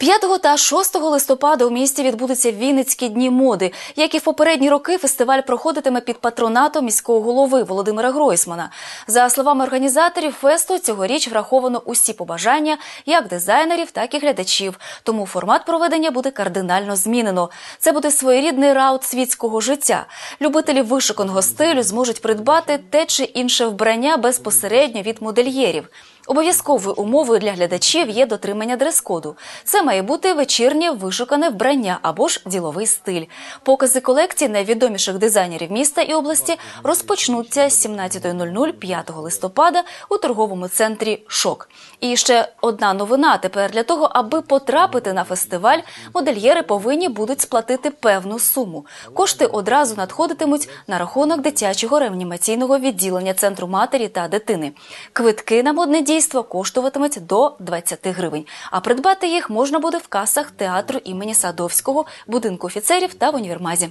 5 та 6 листопада у місті відбудуться Вінницькі дні моди. Як і в попередні роки, фестиваль проходитиме під патронатом міського голови Володимира Гройсмана. За словами організаторів фесту, цьогоріч враховано усі побажання як дизайнерів, так і глядачів. Тому формат проведення буде кардинально змінено. Це буде своєрідний раут світського життя. Любителі вишуканого стилю зможуть придбати те чи інше вбрання безпосередньо від модельєрів. Обов'язковою умовою для глядачів є дотримання дрес-коду. Це має бути вечірнє вишукане вбрання або ж діловий стиль. Покази колекцій найвідоміших дизайнерів міста і області розпочнуться з 17.00 5 листопада у торговому центрі Шок. І ще одна новина. Тепер для того, аби потрапити на фестиваль, модельєри повинні будуть сплатити певну суму. Кошти одразу надходитимуть на рахунок дитячого реанімаційного відділення центру матері та дитини. Квитки на модне дійство коштуватимуть до 20 гривень, а придбати їх можна буде в касах театру імені Садовського, будинку офіцерів та в універмазі.